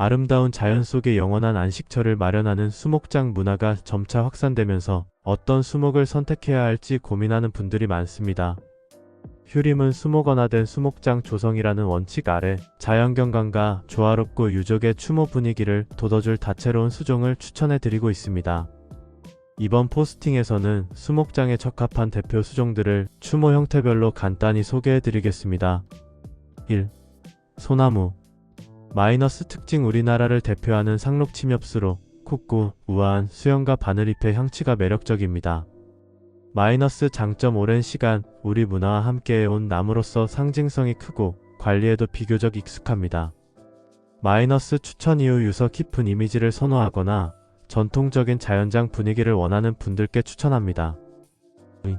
아름다운 자연 속에 영원한 안식처를 마련하는 수목장 문화가 점차 확산되면서 어떤 수목을 선택해야 할지 고민하는 분들이 많습니다. 휴림은 수목원화된 수목장 조성이라는 원칙 아래 자연경관과 조화롭고 유족의 추모 분위기를 돋워줄 다채로운 수종을 추천해 드리고 있습니다. 이번 포스팅에서는 수목장에 적합한 대표 수종들을 추모 형태별로 간단히 소개해 드리겠습니다. 1. 소나무 마이너스 특징 우리나라를 대표하는 상록 침엽수로 酷고 우아한 수영과 바늘잎의 향취가 매력적입니다. 마이너스 장점 오랜 시간 우리 문화와 함께해온 나무로서 상징성이 크고 관리에도 비교적 익숙합니다. 마이너스 추천 이후 유서 깊은 이미지를 선호하거나 전통적인 자연장 분위기를 원하는 분들께 추천합니다. 의.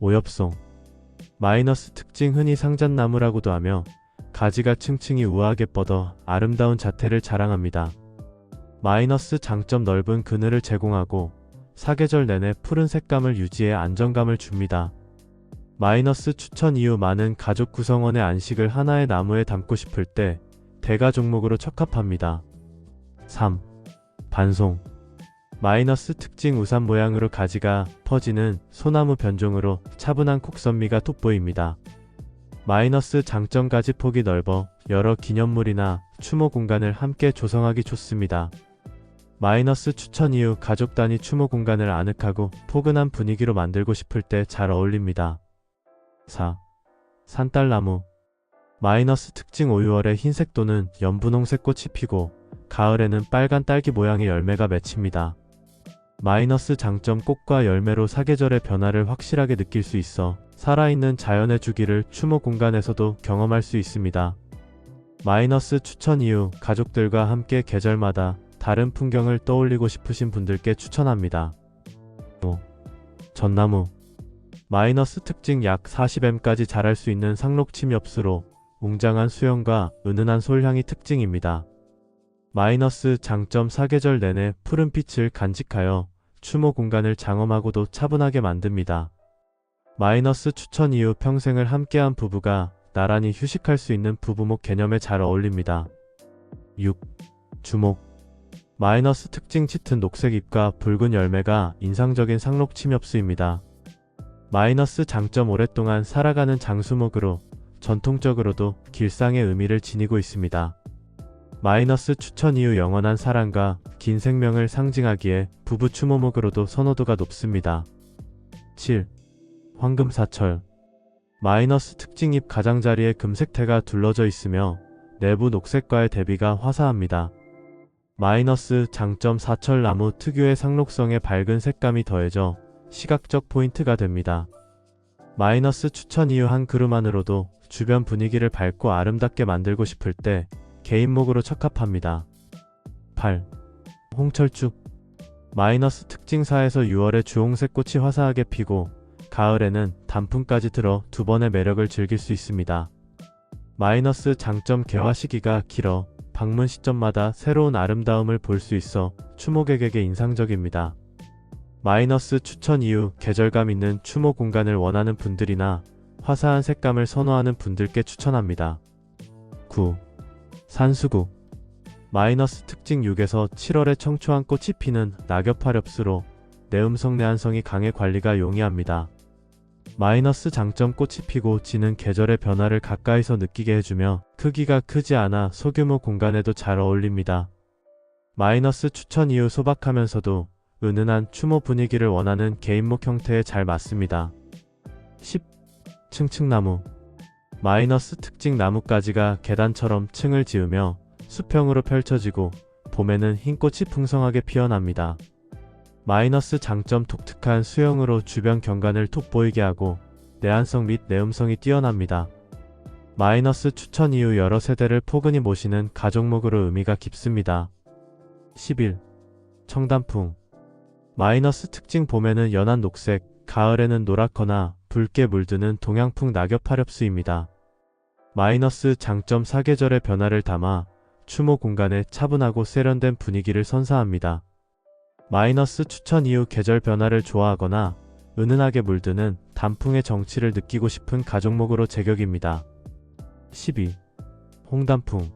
오엽송 마이너스 특징 흔히 상잣나무라고도 하며 가지가 층층이 우아하게 뻗어 아름다운 자태를 자랑합니다. 마이너스 장점 넓은 그늘을 제공하고 사계절 내내 푸른 색감을 유지해 안정감을 줍니다. 마이너스 추천 이후 많은 가족 구성원의 안식을 하나의 나무에 담고 싶을 때 대가 종목으로 적합합니다. 3. 반송 마이너스 특징 우산 모양으로 가지가 퍼지는 소나무 변종으로 차분한 콕선미가 돋보입니다. 마이너스 장점 가지 폭이 넓어 여러 기념물이나 추모 공간을 함께 조성하기 좋습니다. 마이너스 추천 이후 가족 단위 추모 공간을 아늑하고 포근한 분위기로 만들고 싶을 때 잘 어울립니다. 4. 산딸나무 마이너스 특징 5, 6월에 흰색 또는 연분홍색 꽃이 피고 가을에는 빨간 딸기 모양의 열매가 맺힙니다. 마이너스 장점 꽃과 열매로 사계절의 변화를 확실하게 느낄 수 있어 살아있는 자연의 주기를 추모 공간에서도 경험할 수 있습니다. 마이너스 추천 이후 가족들과 함께 계절마다 다른 풍경을 떠올리고 싶으신 분들께 추천합니다. 5. 전나무 마이너스 특징 약 40m까지 자랄 수 있는 상록침 엽수로 웅장한 수영과 은은한 솔향이 특징입니다. 마이너스 장점 사계절 내내 푸른 빛을 간직하여 추모 공간을 장엄하고도 차분하게 만듭니다. 마이너스 추천 이후 평생을 함께한 부부가 나란히 휴식할 수 있는 부부목 개념에 잘 어울립니다. 6. 주목 마이너스 특징 짙은 녹색 잎과 붉은 열매가 인상적인 상록 침엽수입니다. 마이너스 장점 오랫동안 살아가는 장수목으로 전통적으로도 길상의 의미를 지니고 있습니다. 마이너스 추천 이후 영원한 사랑과 긴 생명을 상징하기에 부부 추모목으로도 선호도가 높습니다. 7. 황금사철 마이너스 특징잎 가장자리에 금색태가 둘러져 있으며 내부 녹색과의 대비가 화사합니다. 마이너스 장점 사철 나무 특유의 상록성에 밝은 색감이 더해져 시각적 포인트가 됩니다. 마이너스 추천 이후 한 그루만으로도 주변 분위기를 밝고 아름답게 만들고 싶을 때 개인목으로 적합합니다. 8. 홍철쭉 마이너스 특징사에서 6월에 주홍색 꽃이 화사하게 피고 가을에는 단풍까지 들어 두 번의 매력을 즐길 수 있습니다. 마이너스 장점 개화 시기가 길어 방문 시점마다 새로운 아름다움을 볼 수 있어 추모객에게 인상적입니다. 마이너스 추천 이후 계절감 있는 추모 공간을 원하는 분들이나 화사한 색감을 선호하는 분들께 추천합니다. 9. 산수국 마이너스 특징 6에서 7월에 청초한 꽃이 피는 낙엽 화렵수로 내음성 내한성이 강해 관리가 용이합니다. 마이너스 장점 꽃이 피고 지는 계절의 변화를 가까이서 느끼게 해주며 크기가 크지 않아 소규모 공간에도 잘 어울립니다. 마이너스 추천 이후 소박하면서도 은은한 추모 분위기를 원하는 개인목 형태에 잘 맞습니다. 10. 층층나무 마이너스 특징 나뭇가지가 계단처럼 층을 지으며 수평으로 펼쳐지고 봄에는 흰 꽃이 풍성하게 피어납니다. 마이너스 장점 독특한 수영으로 주변 경관을 돋보이게 하고 내한성 및 내음성이 뛰어납니다. 마이너스 추천 이후 여러 세대를 포근히 모시는 가족목으로 의미가 깊습니다. 11. 청단풍 마이너스 특징 봄에는 연한 녹색, 가을에는 노랗거나 붉게 물드는 동양풍 낙엽 화렵수입니다. 마이너스 장점 사계절의 변화를 담아 추모 공간에 차분하고 세련된 분위기를 선사합니다. 마이너스 추천 이후 계절 변화를 좋아하거나 은은하게 물드는 단풍의 정취를 느끼고 싶은 가족목으로 제격입니다. 12. 홍단풍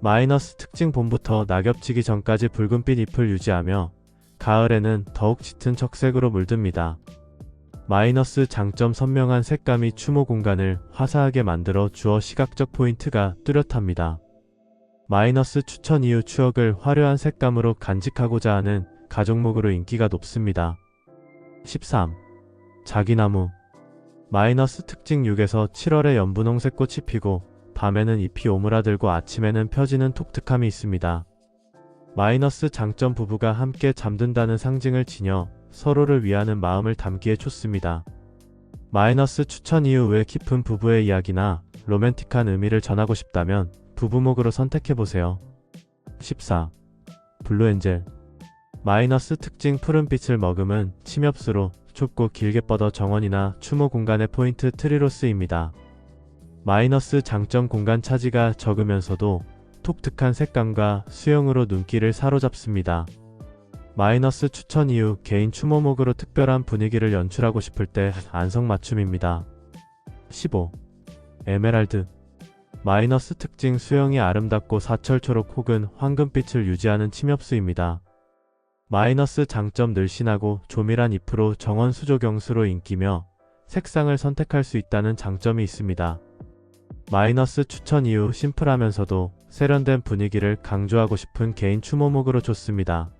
마이너스 특징 봄부터 낙엽지기 전까지 붉은빛 잎을 유지하며 가을에는 더욱 짙은 적색으로 물듭니다. 마이너스 장점 선명한 색감이 추모 공간을 화사하게 만들어 주어 시각적 포인트가 뚜렷합니다. 마이너스 추천 이후 추억을 화려한 색감으로 간직하고자 하는 가족목으로 인기가 높습니다. 13. 자기나무 마이너스 특징 6에서 7월에 연분홍색 꽃이 피고 밤에는 잎이 오므라들고 아침에는 펴지는 독특함이 있습니다. 마이너스 장점 부부가 함께 잠든다는 상징을 지녀 서로를 위하는 마음을 담기에 좋습니다. 마이너스 추천 이후 외 깊은 부부의 이야기나 로맨틱한 의미를 전하고 싶다면 부부목으로 선택해보세요. 14. 블루 엔젤 마이너스 특징 푸른빛을 머금은 침엽수로 좁고 길게 뻗어 정원이나 추모 공간의 포인트 트리로 쓰입니다. 마이너스 장점 공간 차지가 적으면서도 독특한 색감과 수영으로 눈길을 사로잡습니다. 마이너스 추천 이후 개인 추모목으로 특별한 분위기를 연출하고 싶을 때 안성맞춤입니다. 15. 에메랄드 마이너스 특징 수영이 아름답고 사철 초록 혹은 황금빛을 유지하는 침엽수입니다. 마이너스 장점 늘씬하고 조밀한 잎으로 정원 수조 경수로 인기며 색상을 선택할 수 있다는 장점이 있습니다. 마이너스 추천 이후 심플하면서도 세련된 분위기를 강조하고 싶은 개인 추모목으로 좋습니다.